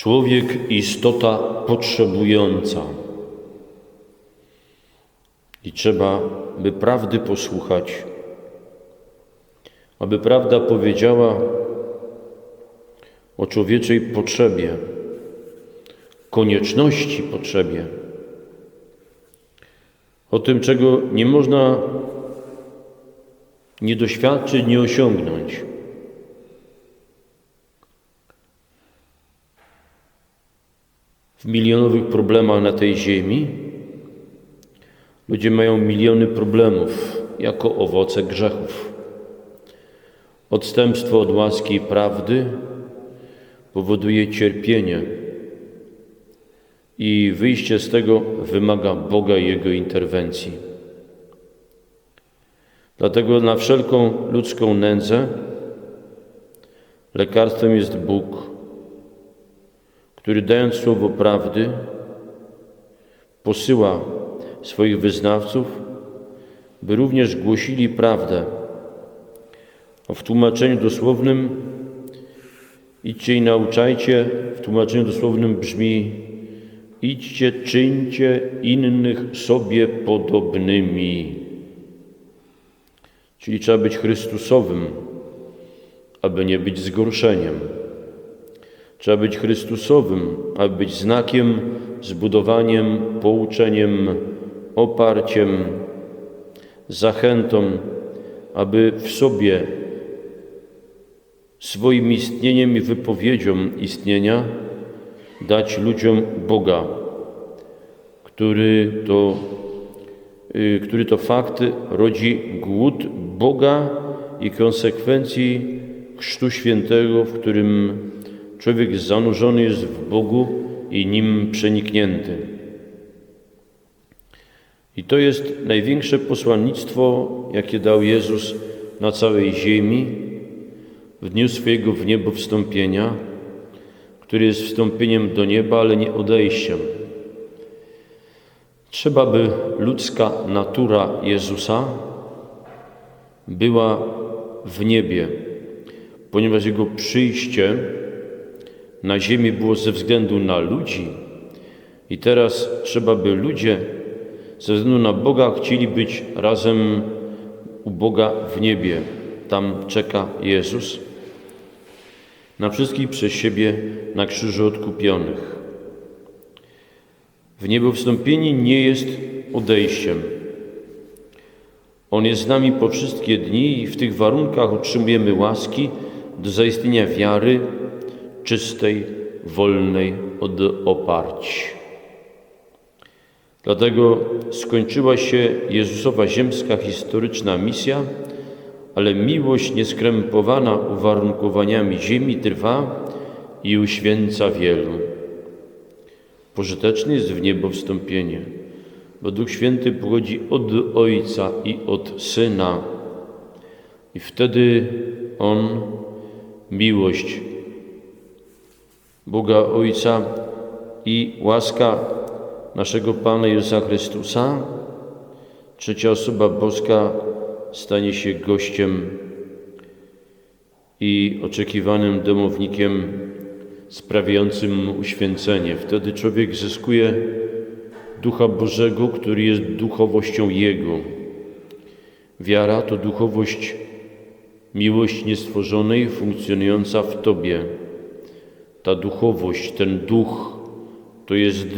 Człowiek istota potrzebująca. I trzeba, by prawdy posłuchać, aby prawda powiedziała o człowieczej potrzebie, konieczności potrzebie, o tym, czego nie można nie doświadczyć, nie osiągnąć. W milionowych problemach na tej ziemi ludzie mają miliony problemów jako owoce grzechów. Odstępstwo od łaski i prawdy powoduje cierpienie i wyjście z tego wymaga Boga i Jego interwencji. Dlatego na wszelką ludzką nędzę lekarstwem jest Bóg, który dając słowo prawdy posyła swoich wyznawców, by również głosili prawdę. A w tłumaczeniu dosłownym idźcie i nauczajcie, w tłumaczeniu dosłownym brzmi idźcie, czyńcie innych sobie podobnymi. Czyli trzeba być Chrystusowym, aby nie być zgorszeniem. Trzeba być Chrystusowym, aby być znakiem, zbudowaniem, pouczeniem, oparciem, zachętą, aby w sobie swoim istnieniem i wypowiedzią istnienia dać ludziom Boga, który to, y, który to fakt rodzi głód Boga i konsekwencji Chrztu Świętego, w którym człowiek zanurzony jest w Bogu i nim przeniknięty. I to jest największe posłannictwo, jakie dał Jezus na całej ziemi w dniu swojego w niebo wstąpienia, który jest wstąpieniem do nieba, ale nie odejściem. Trzeba, by ludzka natura Jezusa była w niebie, ponieważ Jego przyjście na ziemi było ze względu na ludzi i teraz trzeba, by ludzie ze względu na Boga chcieli być razem u Boga w niebie. Tam czeka Jezus na wszystkich przez siebie na krzyżu odkupionych. W niebo wstąpienie nie jest odejściem. On jest z nami po wszystkie dni i w tych warunkach otrzymujemy łaski do zaistnienia wiary czystej, wolnej od oparć. Dlatego skończyła się Jezusowa ziemska historyczna misja, ale miłość nieskrępowana uwarunkowaniami ziemi trwa i uświęca wielu. Pożyteczne jest w niebo wstąpienie, bo Duch Święty pochodzi od Ojca i od Syna. I wtedy On miłość Boga Ojca i łaska naszego Pana Jezusa Chrystusa, trzecia osoba boska stanie się gościem i oczekiwanym domownikiem sprawiającym uświęcenie. Wtedy człowiek zyskuje Ducha Bożego, który jest duchowością Jego. Wiara to duchowość miłości niestworzonej, funkcjonująca w Tobie. Ta duchowość, ten duch to jest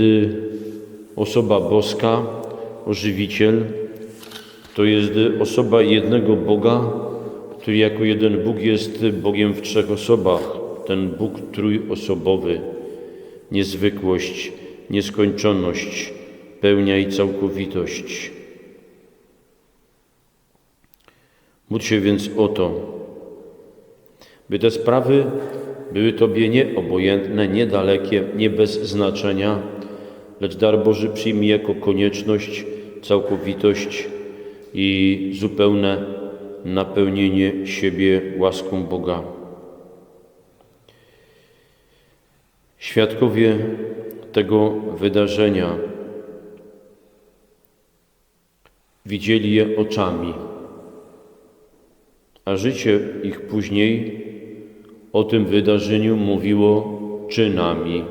osoba boska, ożywiciel, to jest osoba jednego Boga, który jako jeden Bóg jest Bogiem w trzech osobach. Ten Bóg trójosobowy, niezwykłość, nieskończoność, pełnia i całkowitość. Módl się więc o to, by te sprawy były Tobie nieobojętne, niedalekie, nie bez znaczenia, lecz dar Boży przyjmij jako konieczność, całkowitość i zupełne napełnienie siebie łaską Boga. Świadkowie tego wydarzenia widzieli je oczami, a życie ich później o tym wydarzeniu mówiło czynami.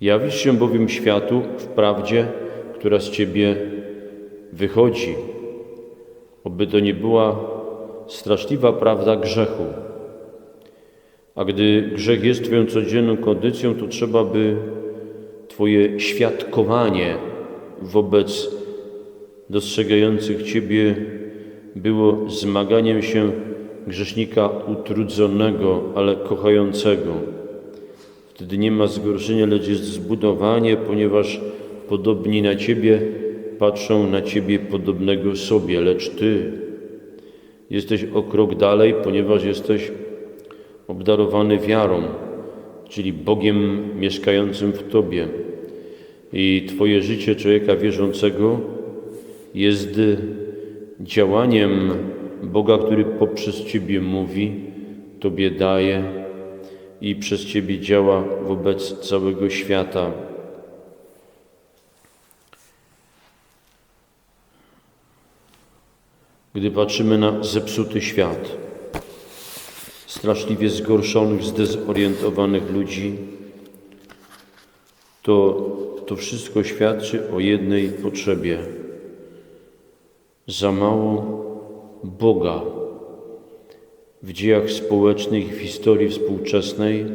Jawisz się bowiem światu w prawdzie, która z Ciebie wychodzi. Oby to nie była straszliwa prawda grzechu. A gdy grzech jest Twoją codzienną kondycją, to trzeba by Twoje świadkowanie wobec dostrzegających Ciebie było zmaganiem się grzesznika utrudzonego, ale kochającego. Wtedy nie ma zgorszenia, lecz jest zbudowanie, ponieważ podobni na Ciebie patrzą na Ciebie podobnego sobie, lecz Ty jesteś o krok dalej, ponieważ jesteś obdarowany wiarą, czyli Bogiem mieszkającym w Tobie. I Twoje życie człowieka wierzącego jest działaniem Boga, który poprzez Ciebie mówi, Tobie daje i przez Ciebie działa wobec całego świata. Gdy patrzymy na zepsuty świat, straszliwie zgorszonych, zdezorientowanych ludzi, to to wszystko świadczy o jednej potrzebie. Za mało Boga w dziejach społecznych, w historii współczesnej,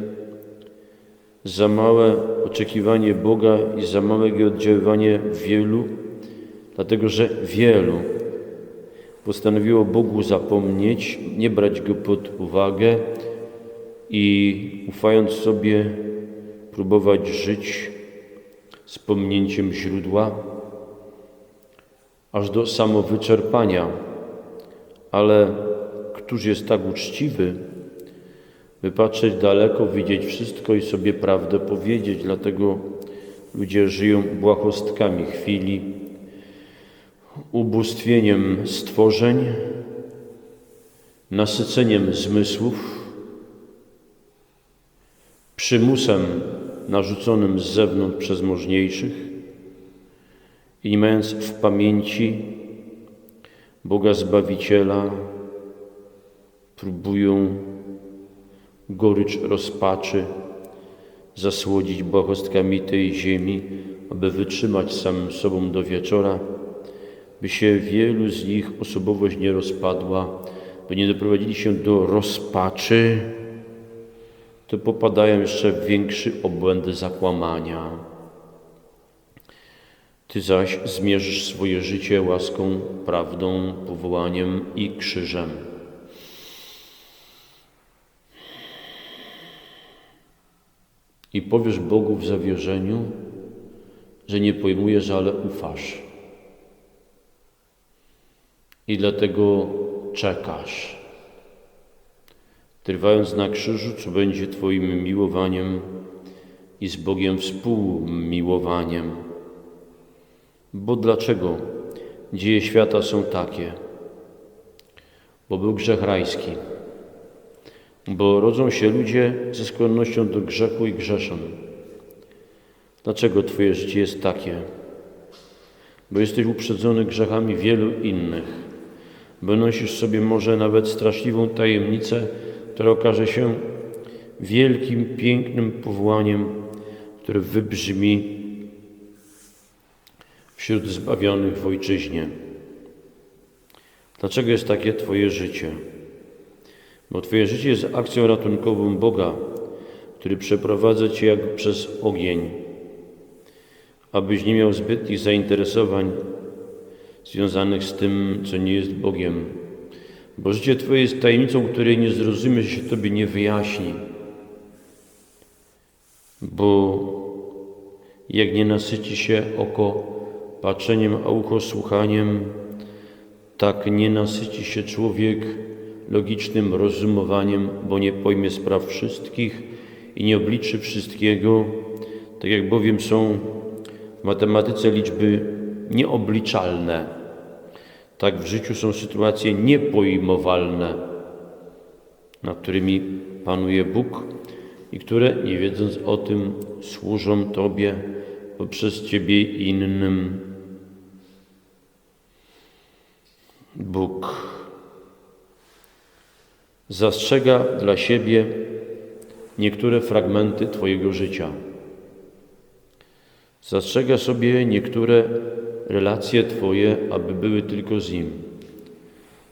za małe oczekiwanie Boga i za małe oddziaływanie wielu, dlatego że wielu postanowiło Bogu zapomnieć, nie brać Go pod uwagę i ufając sobie próbować żyć z pominięciem źródła, aż do samowyczerpania. Ale któż jest tak uczciwy, by patrzeć daleko, widzieć wszystko i sobie prawdę powiedzieć. Dlatego ludzie żyją błahostkami chwili, ubóstwieniem stworzeń, nasyceniem zmysłów, przymusem narzuconym z zewnątrz przez możniejszych i nie mając w pamięci Boga Zbawiciela, próbują gorycz rozpaczy zasłodzić błahostkami tej ziemi, aby wytrzymać samym sobą do wieczora, by się wielu z nich osobowość nie rozpadła, by nie doprowadzili się do rozpaczy, to popadają jeszcze w większy obłęd zakłamania. Ty zaś zmierzysz swoje życie łaską, prawdą, powołaniem i krzyżem. I powiesz Bogu w zawierzeniu, że nie pojmujesz, ale ufasz. I dlatego czekasz trwając na krzyżu, co będzie Twoim miłowaniem i z Bogiem współmiłowaniem. Bo dlaczego dzieje świata są takie? Bo był grzech rajski, bo rodzą się ludzie ze skłonnością do grzechu i grzeszą. Dlaczego Twoje życie jest takie? Bo jesteś uprzedzony grzechami wielu innych, bo nosisz sobie może nawet straszliwą tajemnicę, które okaże się wielkim, pięknym powołaniem, które wybrzmi wśród zbawionych w Ojczyźnie. Dlaczego jest takie Twoje życie? Bo Twoje życie jest akcją ratunkową Boga, który przeprowadza Cię jak przez ogień, abyś nie miał zbytnich zainteresowań związanych z tym, co nie jest Bogiem bo życie Twoje jest tajemnicą, której nie zrozumiesz, się Tobie nie wyjaśni. Bo jak nie nasyci się oko patrzeniem, a ucho słuchaniem, tak nie nasyci się człowiek logicznym rozumowaniem, bo nie pojmie spraw wszystkich i nie obliczy wszystkiego, tak jak bowiem są w matematyce liczby nieobliczalne tak w życiu są sytuacje niepojmowalne, nad którymi panuje Bóg i które, nie wiedząc o tym, służą Tobie poprzez Ciebie innym. Bóg zastrzega dla siebie niektóre fragmenty Twojego życia. Zastrzega sobie niektóre relacje Twoje, aby były tylko z Nim.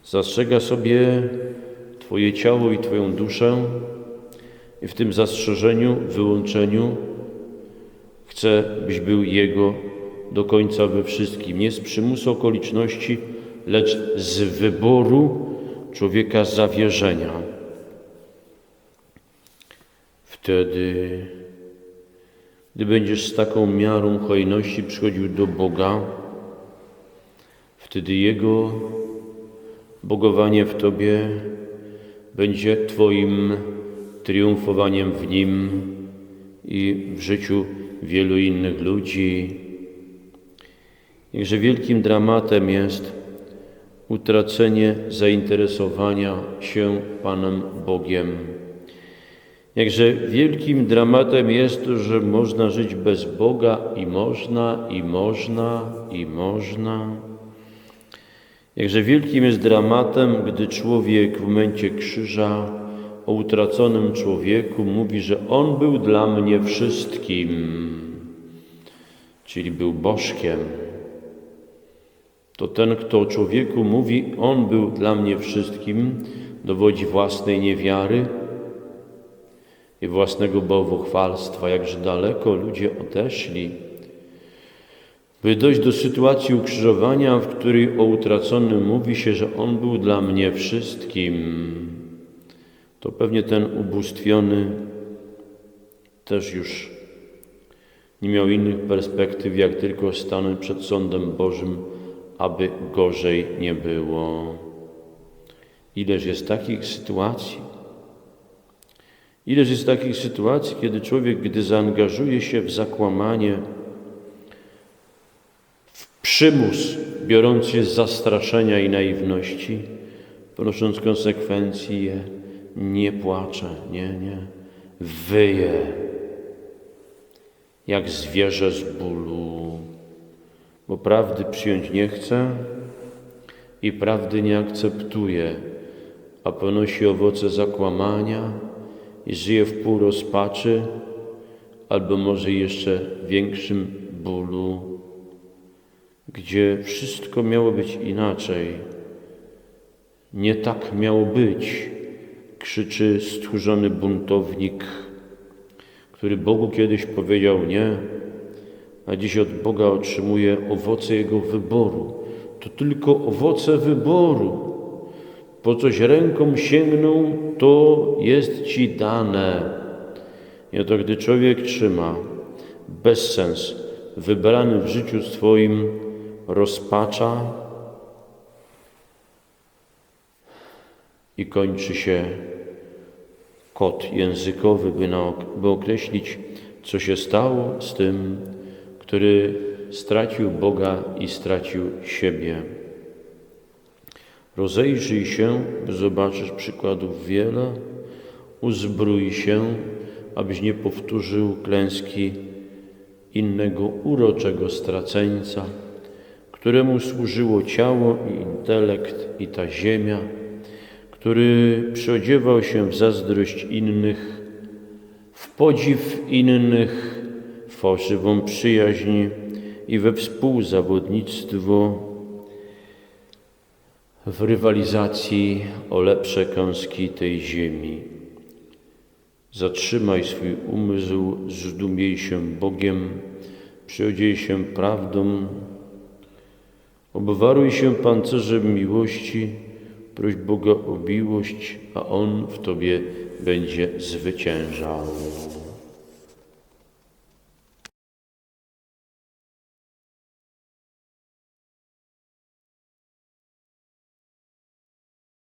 Zastrzega sobie Twoje ciało i Twoją duszę i w tym zastrzeżeniu, wyłączeniu chce, byś był Jego do końca we wszystkim. Nie z przymusu okoliczności, lecz z wyboru człowieka zawierzenia. Wtedy, gdy będziesz z taką miarą hojności przychodził do Boga, wtedy Jego bogowanie w Tobie będzie Twoim triumfowaniem w Nim i w życiu wielu innych ludzi. Jakże wielkim dramatem jest utracenie zainteresowania się Panem Bogiem. Jakże wielkim dramatem jest że można żyć bez Boga i można, i można, i można. Jakże wielkim jest dramatem, gdy człowiek w momencie krzyża o utraconym człowieku mówi, że On był dla mnie wszystkim, czyli był Bożkiem. To ten, kto człowieku mówi, On był dla mnie wszystkim, dowodzi własnej niewiary i własnego bałwochwalstwa, jakże daleko ludzie odeszli, by dojść do sytuacji ukrzyżowania, w której o utraconym mówi się, że On był dla mnie wszystkim. To pewnie ten ubóstwiony też już nie miał innych perspektyw, jak tylko stanąć przed sądem Bożym, aby gorzej nie było. Ileż jest takich sytuacji? Ileż jest takich sytuacji, kiedy człowiek, gdy zaangażuje się w zakłamanie, w przymus, biorąc się z zastraszenia i naiwności, ponosząc konsekwencje, nie płacze, nie, nie, wyje jak zwierzę z bólu, bo prawdy przyjąć nie chce i prawdy nie akceptuje, a ponosi owoce zakłamania i żyje w pół rozpaczy, albo może jeszcze większym bólu, gdzie wszystko miało być inaczej. Nie tak miało być krzyczy stchórzony buntownik, który Bogu kiedyś powiedział nie, a dziś od Boga otrzymuje owoce Jego wyboru. To tylko owoce wyboru. Po coś ręką sięgną, to jest Ci dane. I oto gdy człowiek trzyma bezsens wybrany w życiu swoim rozpacza i kończy się kod językowy, by, by określić, co się stało z tym, który stracił Boga i stracił siebie. Rozejrzyj się, zobaczysz przykładów wiele, uzbrój się, abyś nie powtórzył klęski innego uroczego straceńca, któremu służyło ciało i intelekt i ta ziemia, który przyodziewał się w zazdrość innych, w podziw innych, fałszywą przyjaźń i we współzawodnictwo, w rywalizacji o lepsze kąski tej ziemi. Zatrzymaj swój umysł, zdumiej się Bogiem, przyodziej się prawdą, obwaruj się pancerzem miłości, Proś Boga o miłość, a On w Tobie będzie zwyciężał.